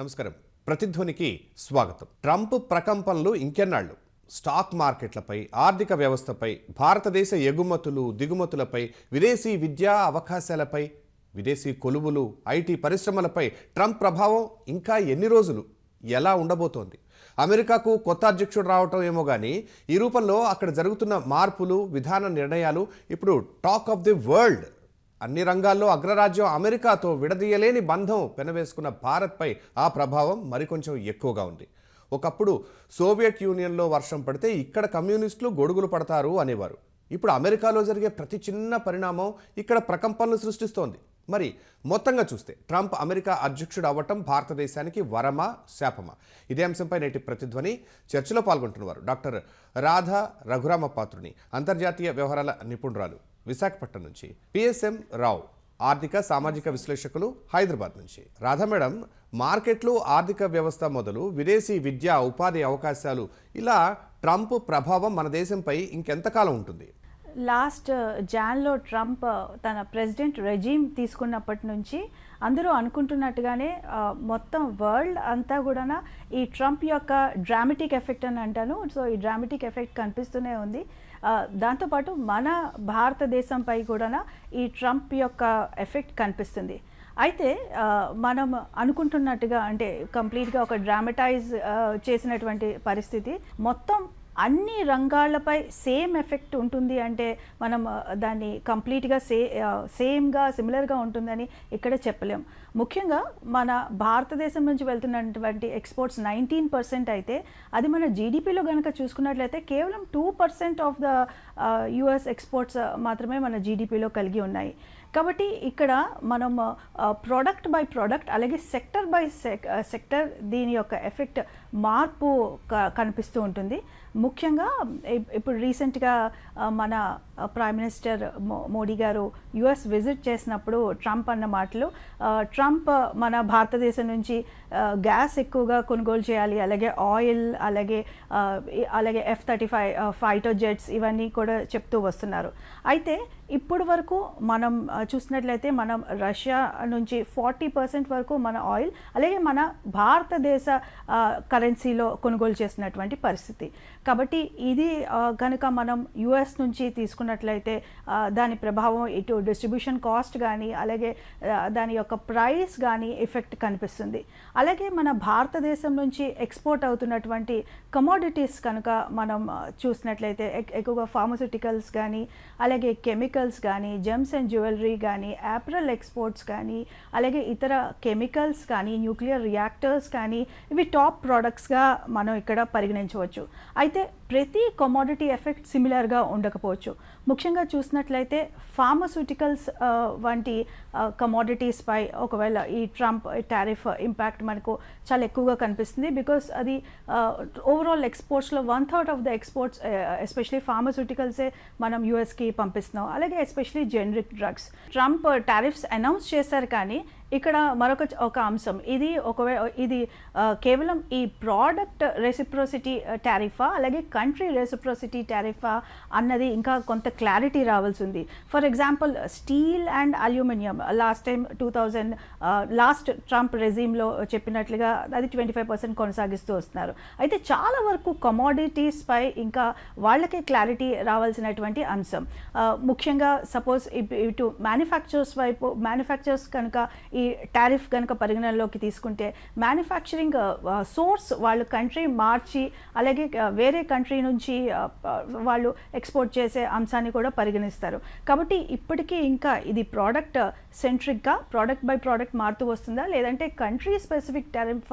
నమస్కారం. ప్రతిధ్వనికి స్వాగతం. ట్రంప్ ప్రకంపనలు ఇంకెన్నాళ్ళు? స్టాక్ మార్కెట్లపై ఆర్థిక వ్యవస్థపై భారతదేశ ఎగుమతులు దిగుమతులపై విదేశీ విద్యా అవకాశాలపై విదేశీ కొలువులు ఐటీ పరిశ్రమలపై ట్రంప్ ప్రభావం ఇంకా ఎన్ని రోజులు? ఎలా ఉండబోతోంది? అమెరికాకు కొత్త అధ్యక్షుడు రావటం ఏమో కానీ ఈ రూపంలో అక్కడ జరుగుతున్న మార్పులు విధాన నిర్ణయాలు ఇప్పుడు టాక్ ఆఫ్ ది వరల్డ్ అన్ని రంగాల్లో అగ్రరాజ్యం అమెరికాతో విడదీయలేని బంధం పెనవేసుకున్న భారత్పై ఆ ప్రభావం మరికొంచెం ఎక్కువగా ఉంది. ఒకప్పుడు సోవియట్ యూనియన్లో వర్షం పడితే ఇక్కడ కమ్యూనిస్టులు గొడుగులు పడతారు అనేవారు. ఇప్పుడు అమెరికాలో జరిగే ప్రతి చిన్న పరిణామం ఇక్కడ ప్రకంపనలు సృష్టిస్తోంది. మరి మొత్తంగా చూస్తే ట్రంప్ అమెరికా అధ్యక్షుడు అవ్వటం భారతదేశానికి వరమా శాపమా? ఇదే అంశంపై నేటి ప్రతిధ్వని చర్చలో పాల్గొంటున్నవారు డాక్టర్ రాధా రఘురామ పాత్రుని అంతర్జాతీయ వ్యవహారాల నిపుణురాలు విశాఖపట్నం నుంచి. పిఎస్ఎం రావు ఆర్థిక సామాజిక విశ్లేషకులు హైదరాబాద్ నుంచి. రాధా మేడం మార్కెట్లు ఆర్థిక వ్యవస్థ మొదలు విదేశీ విద్యా ఉపాధి అవకాశాలు. ఇలా ట్రంప్ ప్రభావం మన దేశంపై ఇంకెంతకాలం ఉంటుంది? లాస్ట్ జాన్లో ట్రంప్ తన ప్రెసిడెంట్ రెజీమ్ తీసుకున్నప్పటి నుంచి అందరూ అనుకుంటున్నట్టుగానే మొత్తం వరల్డ్ అంతా కూడా ఈ ట్రంప్ యొక్క డ్రామెటిక్ ఎఫెక్ట్ అని అంటాను. సో ఈ డ్రామెటిక్ ఎఫెక్ట్ కనిపిస్తూనే ఉంది. దాంతోపాటు మన భారతదేశంపై కూడా ఈ ట్రంప్ యొక్క ఎఫెక్ట్ కనిపిస్తుంది. అయితే మనం అనుకుంటున్నట్టుగా అంటే కంప్లీట్గా ఒక డ్రామటైజ్ చేసినటువంటి పరిస్థితి మొత్తం అన్ని రంగాలపై సేమ్ ఎఫెక్ట్ ఉంటుంది అంటే మనం దాన్ని కంప్లీట్గా సే సేమ్గా సిమిలర్గా ఉంటుందని ఇక్కడ చెప్పలేం. ముఖ్యంగా మన భారతదేశం నుంచి వెళ్తున్నటువంటి ఎక్స్పోర్ట్స్ నైన్టీన్ పర్సెంట్ అయితే అది మన జీడిపిలో కనుక చూసుకున్నట్లయితే కేవలం two percent of the US exports మాత్రమే మన జీడిపిలో కలిగి ఉన్నాయి. కాబట్టి ఇక్కడ మనం ప్రోడక్ట్ బై ప్రోడక్ట్ అలాగే సెక్టర్ బై సెక్టర్ దీని యొక్క ఎఫెక్ట్ మార్పు కనిపిస్తూ ఉంటుంది. ముఖ్యంగా ఇప్- ఇప్పుడు రీసెంట్గా మన ప్రైమ్ మినిస్టర్ మోడీ గారు యుఎస్ విజిట్ చేసినప్పుడు ట్రంప్ అన్న మాటలు ట్రంప్ మన భారతదేశం నుంచి గ్యాస్ ఎక్కువగా కొనుగోలు చేయాలి. అలాగే ఆయిల్ అలాగే అలాగే F thirty five fighter jets ఇవన్నీ కూడా చెప్తూ వస్తున్నారు. అయితే ఇప్పుడు వరకు మనం చూసినట్లయితే మనం రష్యా నుంచి ఫార్టీ పర్సెంట్ వరకు మన ఆయిల్ అలాగే మన భారతదేశ కరెన్సీలో కొనుగోలు చేసినటువంటి పరిస్థితి. కాబట్టి ఇది కనుక మనం యుఎస్ నుంచి తీసుకున్నట్లయితే దాని ప్రభావం ఇటు డిస్ట్రిబ్యూషన్ కాస్ట్ కానీ అలాగే దాని యొక్క ప్రైస్ కానీ ఎఫెక్ట్ కనిపిస్తుంది. అలాగే మన భారతదేశం నుంచి ఎక్స్పోర్ట్ అవుతున్నటువంటి కమోడిటీస్ కనుక మనం చూసినట్లయితే ఎక్- ఎక్కువగా ఫార్మస్యూటికల్స్ కానీ అలాగే కెమికల్స్ కానీ జెమ్స్ అండ్ జ్యువెలరీ కానీ యాప్రల్ ఎక్స్పోర్ట్స్ కానీ అలాగే ఇతర కెమికల్స్ కానీ న్యూక్లియర్ రియాక్టర్స్ కానీ ఇవి టాప్ ప్రోడక్ట్స్గా మనం ఇక్కడ పరిగణించవచ్చు. అయితే అయితే ప్రతి కమోడిటీ ఎఫెక్ట్ సిమిలర్గా ఉండకపోవచ్చు. ముఖ్యంగా చూసినట్లయితే ఫార్మస్యూటికల్స్ వంటి కమోడిటీస్ పై ఒకవేళ ఈ ట్రంప్ టారిఫ్ ఇంపాక్ట్ మనకు చాలా ఎక్కువగా కనిపిస్తుంది. బికాస్ అది overall ఎక్స్పోర్ట్స్లో one third of the exports especially ఫార్మస్యూటికల్సే మనం యూఎస్కి పంపిస్తున్నాం. అలాగే especially generic drugs Trump tariffs announce చేశారు కానీ ఇక్కడ మరొక ఒక అంశం. ఇది ఒకవే ఇది కేవలం ఈ ప్రోడక్ట్ రెసిప్రోసిటీ టారిఫా అలాగే కంట్రీ రెసిప్రోసిటీ టారిఫా అన్నది ఇంకా కొంత క్లారిటీ రావాల్సి ఉంది. For example steel and aluminium last time two thousand last Trump రెజీమ్లో చెప్పినట్లుగా అది ట్వంటీ ఫైవ్ పర్సెంట్ కొనసాగిస్తూ వస్తున్నారు. అయితే చాలా వరకు కమోడిటీస్ పై ఇంకా వాళ్ళకే క్లారిటీ రావాల్సినటువంటి అంశం. ముఖ్యంగా సపోజ్ ఇటు మ్యానుఫ్యాక్చర్స్ వైపు మ్యానుఫ్యాక్చర్స్ కనుక ఈ టారిఫ్ కనుక పరిగణనలోకి తీసుకుంటే మ్యానుఫ్యాక్చరింగ్ సోర్స్ uh, uh, వాళ్ళు కంట్రీ మార్చి అలాగే uh, వేరే కంట్రీ నుంచి వాళ్ళు ఎక్స్పోర్ట్ చేసే అంశాన్ని కూడా పరిగణిస్తారు. కాబట్టి ఇప్పటికీ ఇంకా ఇది ప్రోడక్ట్ సెంట్రిక్గా ప్రోడక్ట్ బై ప్రోడక్ట్ మారుతూ వస్తుందా? లేదంటే కంట్రీ స్పెసిఫిక్ టారిఫ్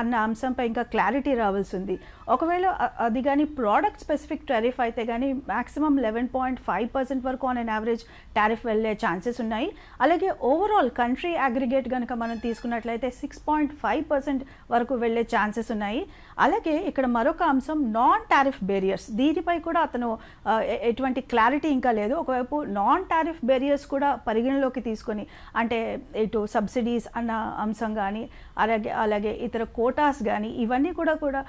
అన్న అంశంపై ఇంకా క్లారిటీ రావాల్సి ఉంది ఒకవేళ అది కానీ ప్రోడక్ట్ స్పెసిఫిక్ టారిఫ్ అయితే కానీ maximum eleven point five percent వరకు ఆన్ అన్ యావరేజ్ టారిఫ్ వెళ్ళే ఛాన్సెస్ ఉన్నాయి. అలాగే ఓవరాల్ కంట్రీ అగ్రిగేట్ కనుక మనం తీసుకున్నట్లయితే సిక్స్ పాయింట్ ఫైవ్ పర్సెంట్ వరకు వెళ్ళే ఛాన్సెస్ ఉన్నాయి. అలాగే ఇక్కడ మరొక అంశం నాన్ టారిఫ్ బేరియర్స్ దీనిపై కూడా అతను ఎటువంటి క్లారిటీ ఇంకా లేదు. ఒకవైపు నాన్ టారిఫ్ బేరియర్స్ కూడా పరిగణలోకి తీసుకొని అంటే ఇటు సబ్సిడీస్ అన్న అంశం కానీ అలాగే అలాగే ఇతర కోటాస్ కానీ ఇవన్నీ కూడా కూడా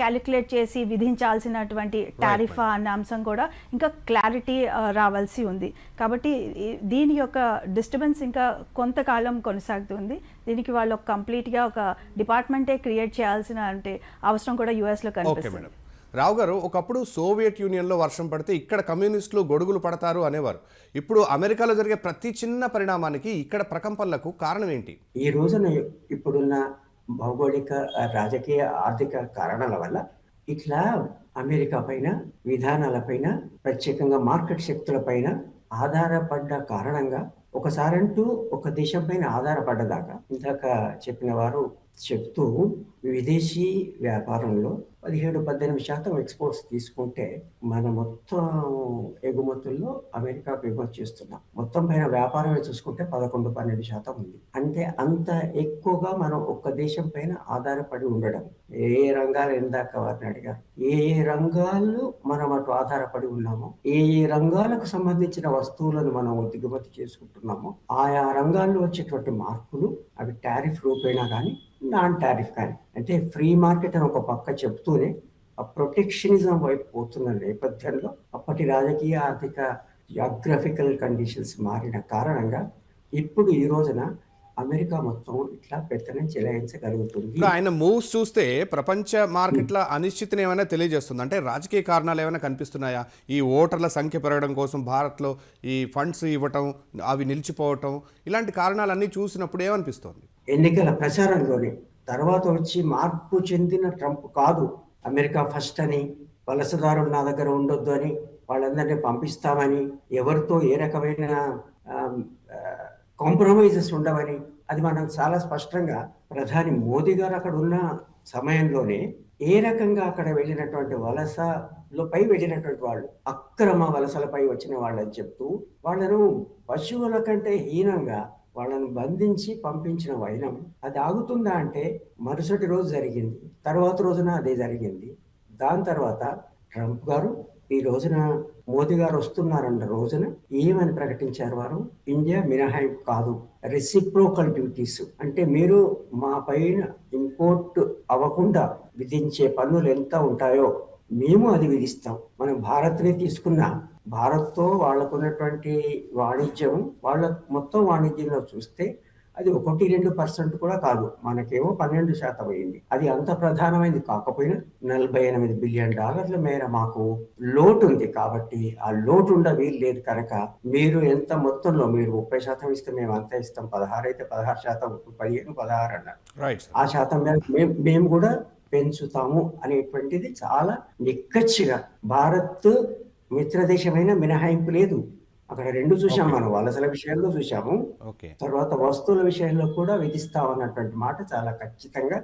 క్యాలిక్యులేట్ చేసి విధించాల్సినటువంటి టారిఫా అన్న అంశం కూడా ఇంకా క్లారిటీ రావాల్సి ఉంది. కాబట్టి దీని యొక్క డిస్టర్బెన్స్ ఇంకా కొంతకాలం కొనసాగుతుంది. దీనికి వాళ్ళు కంప్లీట్గా ఒక డిపార్ట్మెంటే క్రియేట్ చేయాల్సిన అంటే అవసరం కూడా యుఎస్లో కనిపిస్తుంది. రావు గారు ఒకప్పుడు సోవియట్ యూనియన్లో వర్షం పడితే ఇక్కడ కమ్యూనిస్టులు గొడుగులు పడతారు అనేవారు. ఇప్పుడు అమెరికాలో జరిగే ప్రతి చిన్న పరిణామానికి ఇక్కడ ప్రకంపనలకు కారణం ఏంటి? ఈ రోజున ఇప్పుడున్న భౌగోళిక రాజకీయ ఆర్థిక కారణాల వల్ల ఇట్లా అమెరికా పైన విధానాల పైన ప్రత్యేకంగా మార్కెట్ శక్తుల పైన ఆధారపడ్డ కారణంగా ఒకసారంటూ ఒక దేశం పైన ఆధారపడ్డదాకా ఇందాక చెప్పిన వారు చెప్తూ విదేశీ వ్యాపారంలో పదిహేడు పద్దెనిమిది శాతం ఎక్స్పోర్ట్స్ తీసుకుంటే మన మొత్తం ఎగుమతుల్లో అమెరికాకు ఎగుమతి చేస్తున్నాం. మొత్తం పైన వ్యాపారమే చూసుకుంటే పదకొండు పన్నెండు శాతం ఉంది. అంటే అంత ఎక్కువగా మనం ఒక్క దేశం పైన ఆధారపడి ఉండడం. ఏ ఏ రంగాలు ఇందాక వారిని అడిగారు? ఏ ఏ రంగాలు మనం అటు ఆధారపడి ఉన్నామో ఏ ఏ రంగాలకు సంబంధించిన వస్తువులను మనం దిగుమతి చేసుకుంటున్నామో ఆయా రంగాల్లో వచ్చేటువంటి మార్పులు అవి టారిఫ్ రూపేణా కానీ నాన్ టారిఫ్ కానీ. అంటే ఫ్రీ మార్కెట్ అని ఒక పక్క చెప్తూనే ఆ ప్రొటెక్షనిజం వైపు పోతున్న నేపథ్యంలో అప్పటి రాజకీయ ఆర్థిక జాగ్రఫికల్ కండిషన్స్ మారిన కారణంగా ఇప్పుడు ఈ రోజున అమెరికా మొత్తం ఇట్లా పెత్తనం చెలాయించగలుగుతుంది. ఆయన మూవ్స్ చూస్తే ప్రపంచ మార్కెట్ల అనిశ్చితిని ఏమైనా తెలియజేస్తుంది? అంటే రాజకీయ కారణాలు ఏమైనా కనిపిస్తున్నాయా? ఈ ఓటర్ల సంఖ్య పెరగడం కోసం భారత్లో ఈ ఫండ్స్ ఇవ్వటం అవి నిలిచిపోవటం ఇలాంటి కారణాలన్నీ చూసినప్పుడు ఏమనిపిస్తోంది? ఎన్నికల ప్రచారంలోనే తర్వాత వచ్చి మార్పు చెందిన ట్రంప్ కాదు. అమెరికా ఫస్ట్ అని వలసదారులు నా దగ్గర ఉండొద్దు అని వాళ్ళందరినీ పంపిస్తామని ఎవరితో ఏ రకమైన కాంప్రమైజెస్ ఉండవని అది మనం చాలా స్పష్టంగా ప్రధాని మోదీ గారు అక్కడ ఉన్న సమయంలోనే ఏ రకంగా అక్కడ వెళ్ళినటువంటి వలసలపై వెళ్ళినటువంటి వాళ్ళు అక్రమ వలసలపై వచ్చిన వాళ్ళని చెప్తూ వాళ్ళను పశువుల కంటే హీనంగా వాళ్ళను బంధించి పంపించిన వైనం అది ఆగుతుందా అంటే మరుసటి రోజు జరిగింది తర్వాత రోజున అదే జరిగింది. దాని తర్వాత ట్రంప్ గారు ఈ రోజున మోదీ గారు వస్తున్నారన్న రోజున ఏమని ప్రకటించారు వారు? ఇండియా మినహాయింపు కాదు రెసిప్రోకల్ డ్యూటీస్ అంటే మీరు మా పైన ఇంపోర్ట్ అవ్వకుండా విధించే పన్నులు ఎంత ఉంటాయో మేము అది విధిస్తాం. మనం భారత్ని తీసుకున్న. భారత్తో వాళ్ళకున్నటువంటి వాణిజ్యం వాళ్ళ మొత్తం వాణిజ్యంలో చూస్తే అది ఒకటి రెండు పర్సెంట్ కూడా కాదు. మనకేమో పన్నెండు శాతం అయింది. అది అంత ప్రధానమైనది కాకపోయినా నలభై ఎనిమిది బిలియన్ డాలర్ల మేర మాకు లోటు ఉంది కాబట్టి ఆ లోటు ఉండ వీలు లేదు కనుక మీరు ఎంత మొత్తంలో మీరు ముప్పై శాతం ఇస్తే మేము అంత ఇస్తాం. పదహారు అయితే పదహారు శాతం పదిహేను పదహారు అన్నారు. ఆ శాతం మేర మేము మేము కూడా పెంచుతాము అనేటువంటిది చాలా నిక్కచ్చిగా భారత్ మిత్రదేశమైన మినహాయింపు లేదు. అక్కడ రెండు చూసాం మనం వలసల విషయంలో చూసాము ఓకే. తర్వాత వస్తువుల విషయంలో కూడా విధిస్తామన్నటువంటి మాట చాలా ఖచ్చితంగా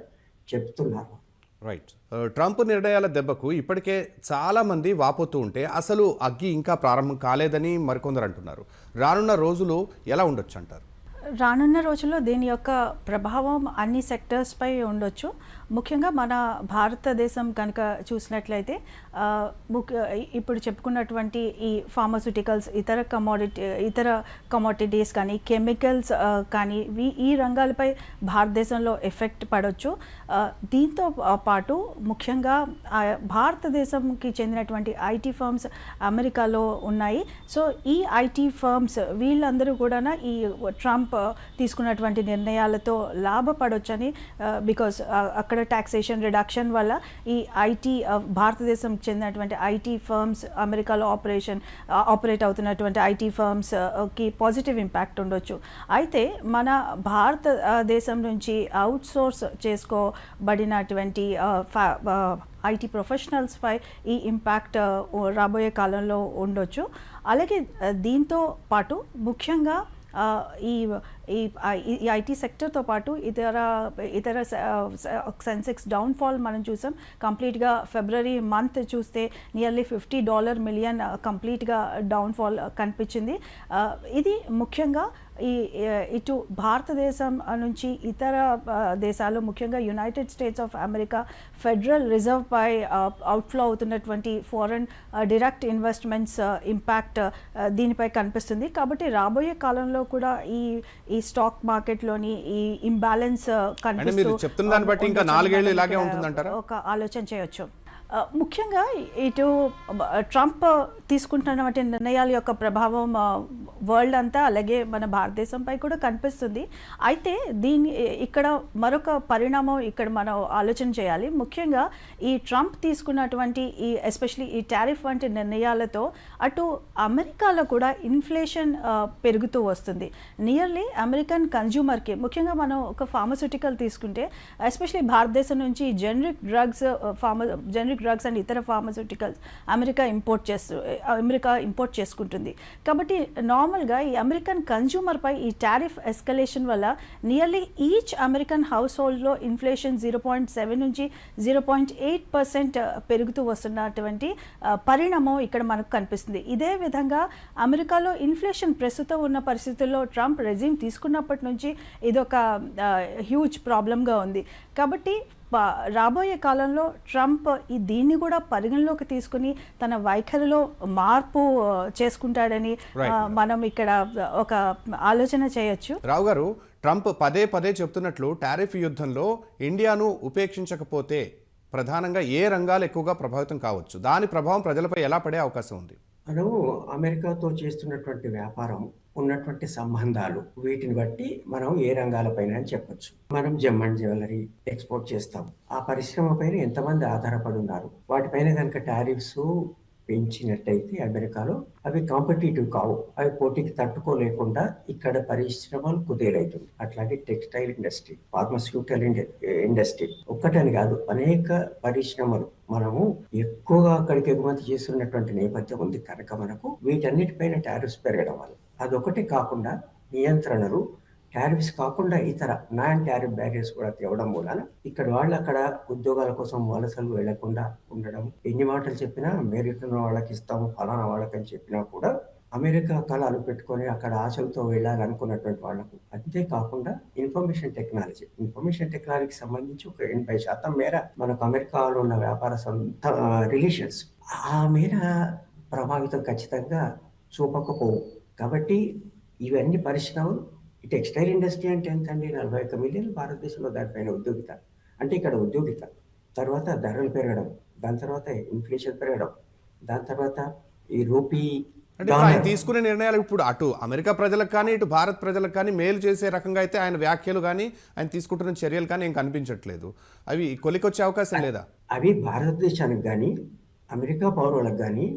చెప్తున్నారు. రైట్. ట్రంప్ నిర్ణయాల దెబ్బకు ఇప్పటికే చాలా మంది వాపోతూ ఉంటే అసలు అగ్గి ఇంకా ప్రారంభం కాలేదని మరికొందరు అంటున్నారు. రానున్న రోజులు ఎలా ఉండొచ్చు అంటారు? రానున్న రోజుల్లో దీని యొక్క ప్రభావం అన్ని సెక్టర్స్పై ఉండొచ్చు. ముఖ్యంగా మన భారతదేశం కనుక చూసినట్లయితే ముఖ్య ఇప్పుడు చెప్పుకున్నటువంటి ఈ ఫార్మస్యూటికల్స్ ఇతర కమోడిటీ ఇతర కమోడిటీస్ కానీ కెమికల్స్ కానీ ఈ రంగాలపై భారతదేశంలో ఎఫెక్ట్ పడవచ్చు దీంతో పాటు ముఖ్యంగా భారతదేశంకి చెందినటువంటి ఐటీ ఫర్మ్స్ అమెరికాలో ఉన్నాయి. సో ఈ ఐటీ ఫర్మ్స్ వీళ్ళందరూ కూడా ఈ ట్రంప్ తీసుకున్నటువంటి నిర్ణయాలతో లాభపడవచ్చని బికాస్ అక్కడ అక్కడ టాక్సేషన్ రిడక్షన్ వల్ల ఈ ఐటీ భారతదేశం చెందినటువంటి ఐటీ ఫర్మ్స్ అమెరికాలో ఆపరేషన్ ఆపరేట్ అవుతున్నటువంటి ఐటీ ఫర్మ్స్కి పాజిటివ్ ఇంపాక్ట్ ఉండొచ్చు. అయితే మన భారతదేశం నుంచి అవుట్ సోర్స్ చేసుకోబడినటువంటి ఐటీ ప్రొఫెషనల్స్పై ఈ ఇంపాక్ట్ రాబోయే కాలంలో ఉండొచ్చు. అలాగే దీంతో పాటు ముఖ్యంగా ఈ ఈ ఐటీ సెక్టర్తో పాటు ఇతర ఇతర సెన్సెక్స్ డౌన్ఫాల్ మనం చూసాం. కంప్లీట్గా ఫిబ్రవరి మంత్ చూస్తే నియర్లీ ఫిఫ్టీ డాలర్ మిలియన్ కంప్లీట్గా డౌన్ఫాల్ కనిపించింది. ఇది ముఖ్యంగా ఈ ఇటు భారతదేశం నుంచి ఇతర దేశాలు ముఖ్యంగా United States of America Federal Reserve pi outflow అవుతున్నటువంటి ఫారెన్ డైరెక్ట్ ఇన్వెస్ట్మెంట్స్ ఇంపాక్ట్ దీనిపై కనిపిస్తుంది కాబట్టి రాబోయే కాలంలో కూడా ఈ ఈ స్టాక్ మార్కెట్లోని ఈ ఇంబ్యాలెన్స్ ఉంటుందంటారా? ఒక ఆలోచన చేయొచ్చు ముఖ్యంగా ఇటు ట్రంప్ తీసుకుంటున్నటువంటి నిర్ణయాల యొక్క ప్రభావం వరల్డ్ అంతా అలాగే మన భారతదేశంపై కూడా కనిపిస్తుంది. అయితే దీని ఇక్కడ మరొక పరిణామం ఇక్కడ మనం ఆలోచన చేయాలి. ముఖ్యంగా ఈ ట్రంప్ తీసుకున్నటువంటి ఈ ఎస్పెషలీ ఈ టారిఫ్ వంటి నిర్ణయాలతో అటు అమెరికాలో కూడా ఇన్ఫ్లేషన్ పెరుగుతూ వస్తుంది. నియర్లీ అమెరికన్ కన్జ్యూమర్కి ముఖ్యంగా మనం ఒక ఫార్మస్యూటికల్ తీసుకుంటే ఎస్పెషలీ భారతదేశం నుంచి generic drugs pharma generic drugs and ఇతర ఫార్మస్యూటికల్స్ అమెరికా ఇంపోర్ట్ చేస్తూ అమెరికా ఇంపోర్ట్ చేసుకుంటుంది. కాబట్టి నార్మల్గా ఈ అమెరికన్ కన్జ్యూమర్పై ఈ టారిఫ్ ఎస్కలేషన్ వల్ల నియర్లీ ఈచ్ అమెరికన్ హౌస్ హోల్డ్లో ఇన్ఫ్లేషన్ జీరో పాయింట్ సెవెన్ నుంచి జీరో పాయింట్ ఎయిట్ పర్సెంట్ పెరుగుతూ వస్తున్నటువంటి పరిణామం ఇక్కడ మనకు కనిపిస్తుంది. ఇదే విధంగా అమెరికాలో ఇన్ఫ్లేషన్ ప్రస్తుతం ఉన్న పరిస్థితుల్లో ట్రంప్ రెజీమ్ తీసుకున్నప్పటి నుంచి ఇదొక హ్యూజ్ ప్రాబ్లంగా ఉంది. కాబట్టి రాబోయే కాలంలో ట్రంప్ ఈ దీన్ని కూడా పరిగణలోకి తీసుకుని తన వైఖరిలో మార్పు చేసుకుంటాడని మనం ఇక్కడ ఒక ఆలోచన చేయొచ్చు. రావు గారు ట్రంప్ పదే పదే చెప్తున్నట్లు టారిఫ్ యుద్ధంలో ఇండియాను ఉపేక్షించకపోతే ప్రధానంగా ఏ రంగాలు ఎక్కువగా ప్రభావితం కావచ్చు? దాని ప్రభావం ప్రజలపై ఎలా పడే అవకాశం ఉంది? మనము అమెరికాతో చేస్తున్నటువంటి వ్యాపారం ఉన్నటువంటి సంబంధాలు వీటిని బట్టి మనం ఏ రంగాలపైన అని చెప్పొచ్చు. మనం జెమ్ అండ్ జ్యువెలరీ ఎక్స్పోర్ట్ చేస్తాం. ఆ పరిశ్రమ పైన ఎంతమంది ఆధారపడి ఉన్నారు? వాటిపైన కనుక టారిఫ్స్ పెంచినట్టయితే అమెరికాలో అవి కాంపిటేటివ్ కావు. అవి పోటీకి తట్టుకోలేకుండా ఇక్కడ పరిశ్రమలు కుదేలవుతుంది అట్లాగే టెక్స్టైల్ ఇండస్ట్రీ ఫార్మస్యూటికల్ ఇండస్ట్రీ ఒక్కటని కాదు అనేక పరిశ్రమలు మనము ఎక్కువగా అక్కడికి ఎగుమతి చేస్తున్నటువంటి నేపథ్యం ఉంది. కనుక మనకు వీటన్నిటిపైన టారిఫ్స్ పెరగడం వల్ల. అదొకటి కాకుండా నియంత్రణలు టారిఫ్స్ కాకుండా ఇతర నాన్ టారిఫ్ బ్యారియర్స్ కూడా తేవడం మూలన ఇక్కడ వాళ్ళు అక్కడ ఉద్యోగాల కోసం వలసలు వెళ్ళకుండా ఉండడం ఎన్ని మాటలు చెప్పినా మెరిట్ ఉన్న వాళ్ళకి ఇస్తాము ఫలానా వాళ్ళకి అని చెప్పినా కూడా అమెరికా కళలు పెట్టుకొని అక్కడ ఆశలతో వెళ్ళాలనుకున్నటువంటి వాళ్ళకు. అంతేకాకుండా ఇన్ఫర్మేషన్ టెక్నాలజీ ఇన్ఫర్మేషన్ టెక్నాలజీకి సంబంధించి ఒక ఎనభై శాతం మేర మనకు అమెరికాలో ఉన్న వ్యాపార సంత రిలేషన్స్ ఆ మేర ప్రభావితం ఖచ్చితంగా చూపకపోవు. కాబట్టి ఇవన్నీ పరిశ్రమలు. ఈ టెక్స్టైల్ ఇండస్ట్రీ అంటే ఎంతండి? నలభై ఒక్క మిలియన్ భారతదేశంలో దానిపైన ఉద్యోగిత. అంటే ఇక్కడ ఉద్యోగిత. తర్వాత ధరలు పెరగడం. దాని తర్వాత ఇన్ఫ్లేషన్ పెరగడం. దాని తర్వాత ఈ రూపీ అంటే ఆయన తీసుకునే నిర్ణయాలు ఇప్పుడు అటు అమెరికా ప్రజలకు కానీ ఇటు భారత్ ప్రజలకు కానీ మేలు చేసే రకంగా అయితే ఆయన వ్యాఖ్యలు కానీ ఆయన తీసుకుంటున్న చర్యలు కానీ ఏం కనిపించట్లేదు అవి కొలికొచ్చే అవకాశం లేదా? అవి భారతదేశానికి కానీ అమెరికా పౌరులకు కానీ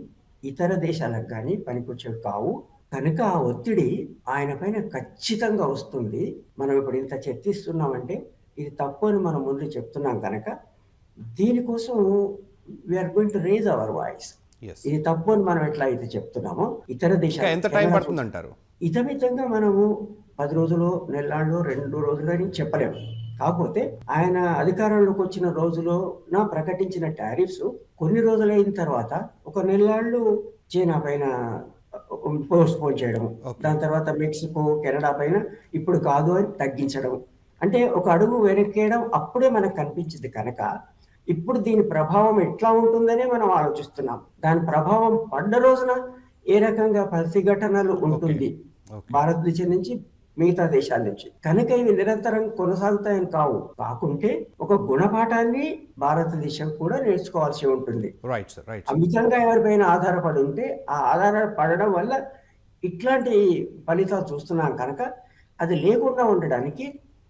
ఇతర దేశాలకు కానీ పనికొచ్చేవి కావు. కనుక ఆ ఒత్తిడి ఆయన పైన ఖచ్చితంగా వస్తుంది. మనం ఇప్పుడు ఇంత చర్చిస్తున్నామంటే ఇది తప్పు అని మనం ముందు చెప్తున్నాం కనుక దీనికోసం we're going to raise our voice ఇది తప్పు అని మనం ఎట్లా అయితే చెప్తున్నామో ఇతర దేశాలు ఎంత టైం పడుతుంది అంటారు ఇతమితంగా మనము పది రోజులు నెలాళ్ళు రెండు రోజులు అని చెప్పలేము కాకపోతే ఆయన అధికారంలోకి వచ్చిన రోజులో నా ప్రకటించిన టారిఫ్స్ కొన్ని రోజులైన తర్వాత ఒక నెలాళ్ళు చైనా పైన పోస్ట్ పోన్ చేయడం. దాని తర్వాత మెక్సికో కెనడా పైన ఇప్పుడు కాదు అని తగ్గించడం. అంటే ఒక అడుగు వెనక్కేయడం అప్పుడే మనకు కనిపించింది కనుక ఇప్పుడు దీని ప్రభావం ఎట్లా ఉంటుందనే మనం ఆలోచిస్తున్నాం. దాని ప్రభావం పడ్డ రోజున ఏ రకంగా ప్రతిఘటనలు ఉంటుంది? భారతదేశం నుంచి మిగతా దేశాల నుంచి. కనుక ఇవి నిరంతరం కొనసాగుతాయని కావు. కాకుంటే ఒక గుణపాఠాన్ని భారతదేశం కూడా నేర్చుకోవాల్సి ఉంటుంది. రైట్ సార్ రైట్ అమితంగా ఎవరిపైన ఆధారపడి ఉంటే ఆ ఆధారపడడం వల్ల ఇట్లాంటి ఫలితాలు చూస్తున్నాం కనుక అది లేకుండా ఉండడానికి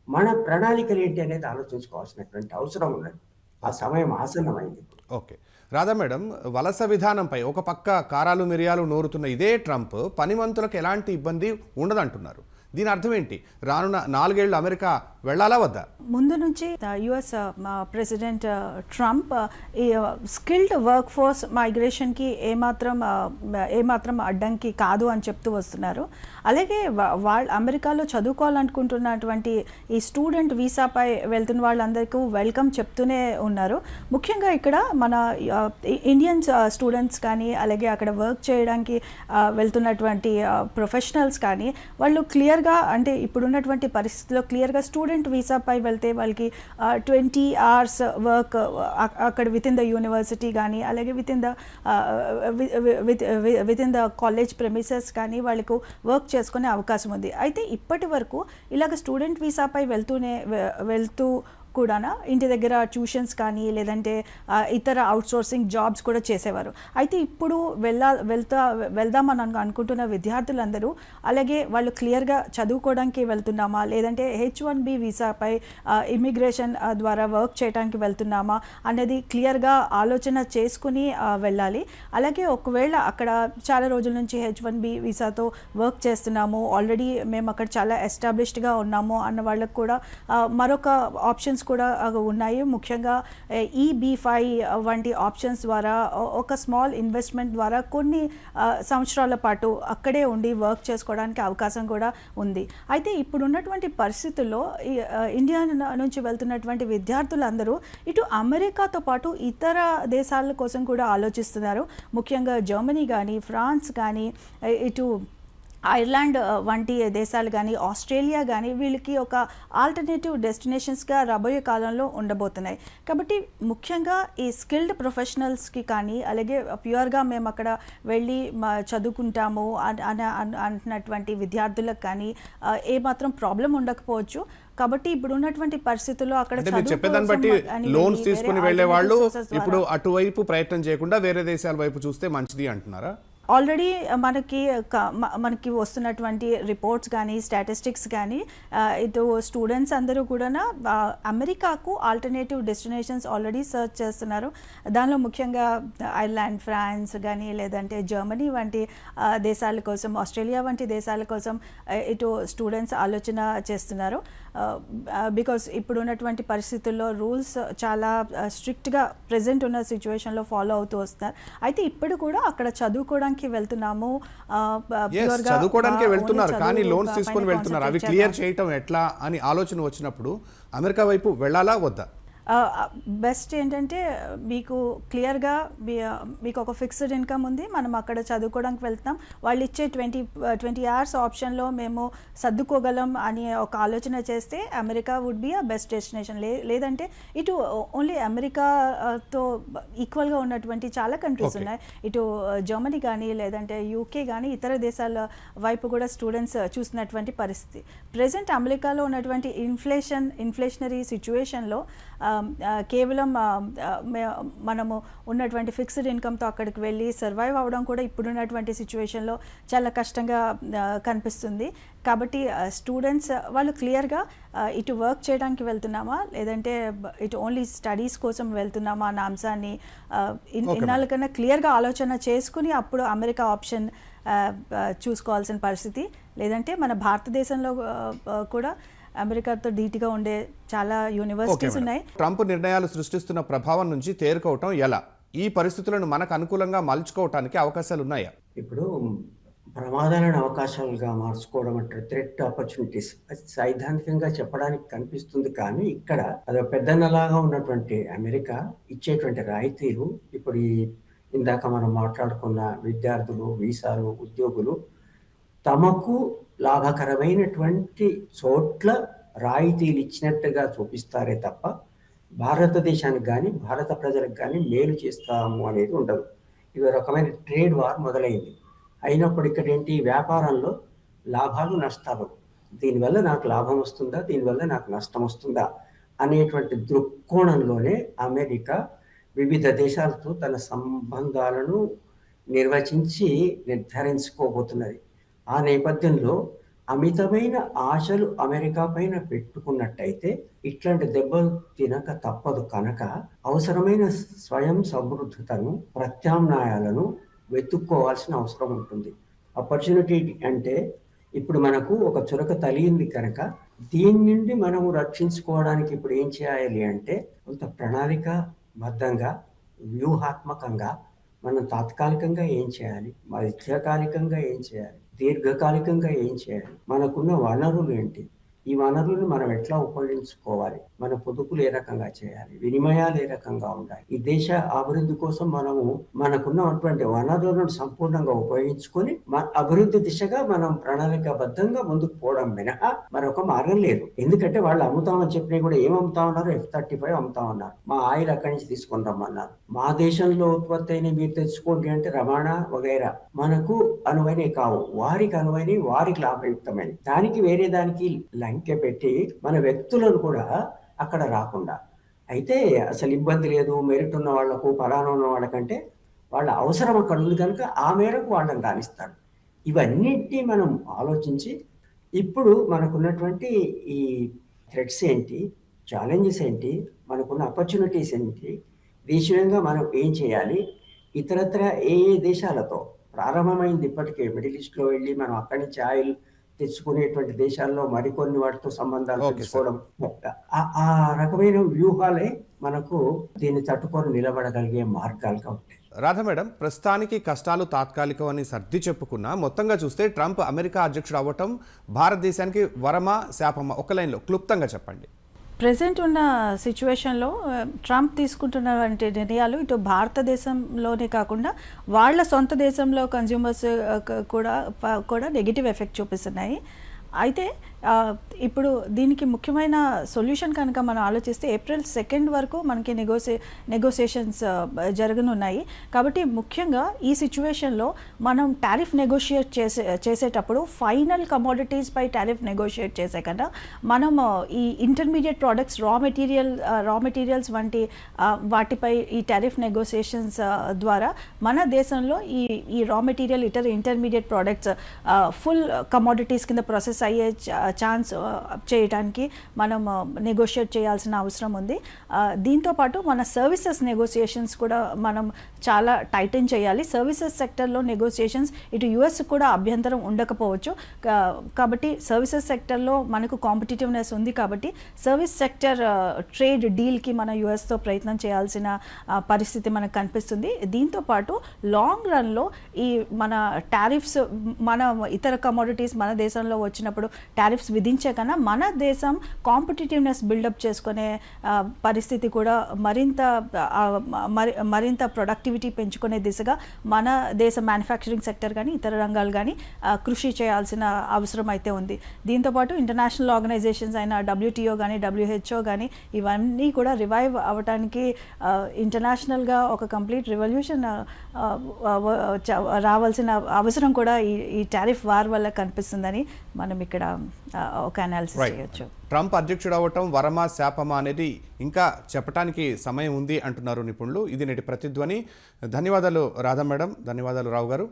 మన ప్రణాళికలు ఏంటి అనేది ఆలోచించుకోవాల్సినటువంటి అవసరం ఉన్నది. ఆ సమయం ఆసన్నమైంది. ఓకే. రాధా మేడం వలస విధానంపై ఒక పక్క కారాలు మిరియాలు నోరుతున్న ఇదే ట్రంప్ పనిమంతులకు ఎలాంటి ఇబ్బంది ఉండదంటున్నారు. దీని అర్థం ఏంటి? రానున్న నాలుగేళ్ళు అమెరికా వెళ్ళాలా వద్దా? ముందు నుంచి యుఎస్ ప్రెసిడెంట్ ట్రంప్ ఈ స్కిల్డ్ వర్క్ ఫోర్స్ మైగ్రేషన్కి ఏమాత్రం ఏమాత్రం అడ్డంకి కాదు అని చెప్తూ వస్తున్నారు. అలాగే వాళ్ళ అమెరికాలో చదువుకోవాలనుకుంటున్నటువంటి ఈ స్టూడెంట్ వీసాపై వెళ్తున్న వాళ్ళందరికీ వెల్కమ్ చెప్తూనే ఉన్నారు. ముఖ్యంగా ఇక్కడ మన ఇండియన్ ఇండియన్స్ స్టూడెంట్స్ కానీ అలాగే అక్కడ వర్క్ చేయడానికి వెళ్తున్నటువంటి ప్రొఫెషనల్స్ కానీ వాళ్ళు క్లియర్గా అంటే ఇప్పుడున్నటువంటి పరిస్థితిలో క్లియర్గా స్టూడెంట్ వీసాపై వెళ్తే వాళ్ళకి ట్వంటీ అవర్స్ వర్క్ అక్కడ విత్ ఇన్ ద యూనివర్సిటీ కానీ అలాగే within the within the college premises కానీ వాళ్ళకు వర్క్ చేసుకునే అవకాశం ఉంది. అయితే ఇప్పటి వరకు ఇలాగ స్టూడెంట్ వీసాపై వెళ్తూనే వెళ్తూ కూడా ఇంటి దగ్గర ట్యూషన్స్ కానీ లేదంటే ఇతర అవుట్సోర్సింగ్ జాబ్స్ కూడా చేసేవారు. అయితే ఇప్పుడు వెళ్ళా వెళ్తా వెళ్దామని అనుకుంటున్న విద్యార్థులందరూ అలాగే వాళ్ళు క్లియర్గా చదువుకోవడానికి వెళ్తున్నామా? లేదంటే హెచ్ వన్ బి వీసాపై ఇమిగ్రేషన్ ద్వారా వర్క్ చేయడానికి వెళ్తున్నామా? అనేది క్లియర్గా ఆలోచన చేసుకుని వెళ్ళాలి. అలాగే ఒకవేళ అక్కడ చాలా రోజుల నుంచి హెచ్ వన్ బి వీసాతో వర్క్ చేస్తున్నాము. ఆల్రెడీ మేము అక్కడ చాలా ఎస్టాబ్లిష్డ్గా ఉన్నాము అన్న వాళ్ళకు కూడా మరొక ఆప్షన్స్ కూడా ఉన్నాయి. ముఖ్యంగా ఈ ఫైవ్ వంటి ఆప్షన్స్ ద్వారా ఒక స్మాల్ ఇన్వెస్ట్మెంట్ ద్వారా కొన్ని సంవత్సరాల పాటు అక్కడే ఉండి వర్క్ చేసుకోవడానికి అవకాశం కూడా ఉంది. అయితే ఇప్పుడున్నటువంటి పరిస్థితుల్లో ఈ, ఇండియా నుంచి వెళ్తున్నటువంటి విద్యార్థులందరూ ఇటు అమెరికాతో పాటు ఇతర దేశాల కోసం కూడా ఆలోచిస్తున్నారు. ముఖ్యంగా జర్మనీ కానీ ఫ్రాన్స్ కానీ ఇటు ఐర్లాండ్ వంటి దేశాలు కానీ ఆస్ట్రేలియా కానీ వీళ్ళకి ఒక ఆల్టర్నేటివ్ డెస్టినేషన్స్గా రాబోయే కాలంలో ఉండబోతున్నాయి. కాబట్టి ముఖ్యంగా ఈ స్కిల్డ్ ప్రొఫెషనల్స్కి కానీ అలాగే ప్యూర్గా మేము అక్కడ వెళ్ళి చదువుకుంటాము అంటున్నటువంటి విద్యార్థులకు కానీ ఏమాత్రం ప్రాబ్లం ఉండకపోవచ్చు. కాబట్టి ఇప్పుడు ఉన్నటువంటి పరిస్థితుల్లో అక్కడ చెప్పేదాన్ని బట్టి లోన్స్ తీసుకుని వేరే వెళ్ళే ఇప్పుడు అటువైపు ప్రయత్నం చేయకుండా వేరే దేశాల వైపు చూస్తే మంచిది అంటున్నారా? ఆల్రెడీ మనకి క- మనకి వస్తున్నటువంటి రిపోర్ట్స్ కానీ స్టాటిస్టిక్స్ కానీ ఇటు స్టూడెంట్స్ అందరూ కూడా అమెరికాకు ఆల్టర్నేటివ్ డెస్టినేషన్స్ ఆల్రెడీ సర్చ్ చేస్తున్నారు. దానిలో ముఖ్యంగా ఐర్లాండ్ ఫ్రాన్స్ కానీ లేదంటే జర్మనీ వంటి దేశాల కోసం ఆస్ట్రేలియా వంటి దేశాల కోసం ఇటు స్టూడెంట్స్ ఆలోచన చేస్తున్నారు. బికాస్ ఇప్పుడు ఉన్నటువంటి పరిస్థితుల్లో రూల్స్ చాలా స్ట్రిక్ట్గా ప్రజెంట్ ఉన్న సిచ్యువేషన్లో ఫాలో అవుతూ వస్తున్నారు. అయితే ఇప్పుడు కూడా అక్కడ చదువుకోవడానికి వెళ్తున్నాము. చదువుకోవడానికే వెళ్తున్నారు కానీ లోన్స్ తీసుకొని వెళ్తున్నారు. అవి క్లియర్. చేయటం ఎట్లా అని ఆలోచన వచ్చినప్పుడు అమెరికా వైపు వెళ్ళాలా వద్దా? బెస్ట్ ఏంటంటే మీకు క్లియర్గా మీకు ఒక ఫిక్స్డ్ ఇన్కమ్ ఉంది మనం అక్కడ చదువుకోవడానికి వెళ్తున్నాం వాళ్ళు ఇచ్చే ట్వంటీ ట్వంటీ అవర్స్ ఆప్షన్లో మేము సర్దుకోగలం అని ఒక ఆలోచన చేస్తే America would be a best destination లే లేదంటే ఇటు ఓన్లీ అమెరికాతో ఈక్వల్గా ఉన్నటువంటి చాలా కంట్రీస్. ఉన్నాయి. ఇటు జర్మనీ కానీ లేదంటే యూకే కానీ ఇతర దేశాల వైపు కూడా స్టూడెంట్స్ చూసినటువంటి పరిస్థితి. ప్రజెంట్ అమెరికాలో ఉన్నటువంటి ఇన్ఫ్లేషన్ ఇన్ఫ్లేషనరీ సిచ్యువేషన్లో కేవలం మనము ఉన్నటువంటి ఫిక్స్డ్ ఇన్కమ్తో అక్కడికి వెళ్ళి సర్వైవ్ అవ్వడం కూడా ఇప్పుడున్నటువంటి సిచ్యువేషన్లో చాలా కష్టంగా కనిపిస్తుంది. కాబట్టి స్టూడెంట్స్ వాళ్ళు క్లియర్గా ఇటు వర్క్ చేయడానికి వెళ్తున్నామా? లేదంటే ఇటు ఓన్లీ స్టడీస్ కోసం వెళ్తున్నామా? అన్న అంశాన్ని ఆ, ఇన్- Okay, ఇన్నాళ్ళ కన్నా క్లియర్గా ఆలోచన చేసుకుని అప్పుడు అమెరికా ఆప్షన్ చూసుకోవాల్సిన పరిస్థితి. లేదంటే మన భారతదేశంలో కూడా అమెరికాతో ధీటుగా ఉండే చాలా యూనివర్సిటీస్. ఉన్నాయి. ట్రంప్ నిర్ణయాలు సృష్టిస్తున్న ప్రభావం నుంచి తేరుకోవటం ఎలా? ఈ పరిస్థితులను మనకు అనుకూలంగా మలుచుకోవటానికి అవకాశాలు ఉన్నాయా? ఇప్పుడు ప్రమాదాలను అవకాశాలుగా మార్చుకోవడం అంటే థ్రెట్ ఆపర్చునిటీస్ అది సైద్ధాంతికంగా చెప్పడానికి కనిపిస్తుంది కానీ ఇక్కడ అది పెద్దన్నలాగా ఉన్నటువంటి అమెరికా ఇచ్చేటువంటి రాయితీలు ఇప్పుడు ఈ ఇందాక మనం మాట్లాడుకున్న విద్యార్థులు వీసాలు ఉద్యోగులు తమకు లాభకరమైనటువంటి చోట్ల రాయితీలు ఇచ్చినట్టుగా చూపిస్తారే తప్ప భారతదేశానికి కానీ భారత ప్రజలకు కానీ మేలు చేస్తాము అనేది ఉండదు. ఇది ఒక రకమైన ట్రేడ్ వార్ మొదలైంది. అయినప్పుడు ఇక్కడ ఏంటి వ్యాపారంలో లాభాలు నష్టాలు. దీనివల్ల నాకు లాభం వస్తుందా? దీనివల్ల నాకు నష్టం వస్తుందా? అనేటువంటి దృక్కోణంలోనే అమెరికా వివిధ దేశాలతో తన సంబంధాలను నిర్వచించి నిర్ధారించుకోబోతున్నది. ఆ నేపథ్యంలో అమితమైన ఆశలు అమెరికా పైన పెట్టుకున్నట్టయితే ఇట్లాంటి దెబ్బలు తినక తప్పదు కనుక అవసరమైన స్వయం సమృద్ధతను ప్రత్యామ్నాయాలను వెతుక్కోవాల్సిన అవసరం ఉంటుంది. ఆపర్చునిటీ అంటే ఇప్పుడు మనకు ఒక చురక తలియింది కనుక దీని నుండి మనము రక్షించుకోవడానికి ఇప్పుడు ఏం చేయాలి అంటే కొంత ప్రణాళిక బద్ధంగా వ్యూహాత్మకంగా మనం తాత్కాలికంగా ఏం చేయాలి? మధ్యకాలికంగా ఏం చేయాలి? దీర్ఘకాలికంగా ఏం చేయాలి? మనకున్న వనరులు ఏంటి? ఈ వనరులను మనం ఎట్లా ఉపయోగించుకోవాలి? మన పొదుపులు ఏ రకంగా చేయాలి? వినిమయాలు ఏ రకంగా ఉండాలి? ఈ దేశ అభివృద్ధి కోసం మనము మనకున్నటువంటి వనరులను సంపూర్ణంగా ఉపయోగించుకొని మన అభివృద్ధి దిశగా మనం ప్రణాళికాబద్ధంగా ముందుకు పోవడం మినహా మరొక మార్గం లేదు. ఎందుకంటే వాళ్ళు అమ్ముతామని చెప్పినా కూడా ఏం అమ్ముతా ఉన్నారు? ఎఫ్ థర్టీ ఫైవ్ అమ్ముతా ఉన్నారు. మా ఆయిల్ అక్కడి నుంచి తీసుకొని రమ్మన్నారు. మా దేశంలో ఉత్పత్తి అయిన మీరు తెచ్చుకోండి అంటే రవాణా వగైరా. మనకు అనువైనవి కావు. వారికి అనువైనవి వారికి లాభయుక్తమైనవి. దానికి వేరే దానికి సంఖ్య పెట్టి మన వ్యక్తులను కూడా అక్కడ రాకుండా. అయితే అసలు ఇబ్బంది లేదు మెరిట్ ఉన్న వాళ్ళకు ఫలానా ఉన్న వాళ్ళకంటే వాళ్ళ అవసరం అక్కడ ఉంది కనుక ఆ మేరకు వాళ్ళని రాణిస్తారు ఇవన్నింటినీ మనం ఆలోచించి ఇప్పుడు మనకున్నటువంటి ఈ థ్రెడ్స్ ఏంటి ఛాలెంజెస్ ఏంటి మనకున్న ఆపర్చునిటీస్ ఏంటి దేశీయంగా మనం ఏం చేయాలి ఇతరత్ర ఏ ఏ దేశాలతో ప్రారంభమైంది ఇప్పటికే మిడిల్ ఈస్ట్లో వెళ్ళి మనం అక్కడి నుంచి ఆయిల్ తెచ్చుకునేటువంటి దేశాల్లో మరికొన్ని వాటితో సంబంధాలు. పెంచుకోవడం ఆ- ఆ రకమైన వ్యూహాలే మనకు దీన్ని తట్టుకొని నిలబడగలిగే మార్గాలుగా ఉంటాయి. రాధ మేడం ప్రస్తుతానికి కష్టాలు తాత్కాలికం అని సర్ది చెప్పుకున్నా మొత్తంగా చూస్తే ట్రంప్ అమెరికా అధ్యక్షుడు అవ్వటం భారతదేశానికి వరమా శాపమా? ఒక లైన్లో క్లుప్తంగా చెప్పండి. ప్రజెంట్ ఉన్న సిచ్యువేషన్లో ట్రంప్ తీసుకుంటున్నటువంటి నిర్ణయాలు ఇటు భారతదేశంలోనే కాకుండా వాళ్ళ సొంత దేశంలో కన్జ్యూమర్స్ కూడా కూడా నెగిటివ్ ఎఫెక్ట్ చూపిస్తున్నాయి. అయితే ఇప్పుడు దీనికి ముఖ్యమైన సొల్యూషన్ కనుక మనం ఆలోచిస్తే ఏప్రిల్ సెకండ్ వరకు మనకి నెగోసియే నెగోసియేషన్స్ జరగనున్నాయి. కాబట్టి ముఖ్యంగా ఈ సిచ్యువేషన్లో మనం టారిఫ్ నెగోషియేట్ చేసే చేసేటప్పుడు ఫైనల్ కమోడిటీస్ పై టారిఫ్ నెగోషియేట్ చేసే కన్నా మనం ఈ intermediate products raw material raw materials వంటి వాటిపై ఈ టారిఫ్ నెగోసియేషన్స్ ద్వారా మన దేశంలో ఈ ఈ రా మెటీరియల్ ఇతర ఇంటర్మీడియట్ ప్రోడక్ట్స్ ఫుల్ కమోడిటీస్ కింద ప్రాసెస్ అయ్యే ఛాన్స్ uh, చేయడానికి మనం uh, నెగోషియేట్ చేయాల్సిన అవసరం ఉంది. దీంతోపాటు దీంతో పాటు మన సర్వీసెస్ నెగోసియేషన్స్ కూడా మనం చాలా టైటన్ చేయాలి. సర్వీసెస్ సెక్టర్లో నెగోసియేషన్స్ ఇటు యుఎస్ కూడా అభ్యంతరం ఉండకపోవచ్చు. కాబట్టి సర్వీసెస్ సెక్టర్లో మనకు కాంపిటేటివ్నెస్ ఉంది కాబట్టి సర్వీస్ సెక్టర్ ట్రేడ్ డీల్కి మన యుఎస్తో ప్రయత్నం చేయాల్సిన పరిస్థితి మనకు కనిపిస్తుంది. దీంతో పాటు లాంగ్ రన్లో ఈ మన టారిఫ్స్ మన ఇతర కమోడిటీస్ మన దేశంలో వచ్చినప్పుడు టారిఫ్ టారిఫ్స్ విధించే కన్నా మన దేశం కాంపిటేటివ్నెస్ బిల్డప్ చేసుకునే పరిస్థితి కూడా మరింత మరి మరింత ప్రొడక్టివిటీ పెంచుకునే దిశగా మన దేశ మ్యానుఫ్యాక్చరింగ్ సెక్టర్ కానీ ఇతర రంగాలు కానీ కృషి చేయాల్సిన అవసరం అయితే ఉంది. దీంతోపాటు ఇంటర్నేషనల్ ఆర్గనైజేషన్స్ అయిన డబ్ల్యూటీఓ కానీ డబ్ల్యూహెచ్ఓ కానీ ఇవన్నీ కూడా రివైవ్ అవ్వడానికి ఇంటర్నేషనల్గా ఒక కంప్లీట్ రెవల్యూషన్ రావాల్సిన అవసరం కూడా ఈ ఈ టారిఫ్ వార్ వల్ల కనిపిస్తుందని మనం ఇక్కడ ఒక అనాలిసిస్ చేయొచ్చు. ట్రంప్ అధ్యక్షుడు అవ్వటం వరమా శాపమా అనేది ఇంకా చెప్పడానికి సమయం ఉంది అంటున్నారు నిపుణులు. ఇది నేటి ప్రతిధ్వని. ధన్యవాదాలు రాధా మేడం. ధన్యవాదాలు రావు గారు.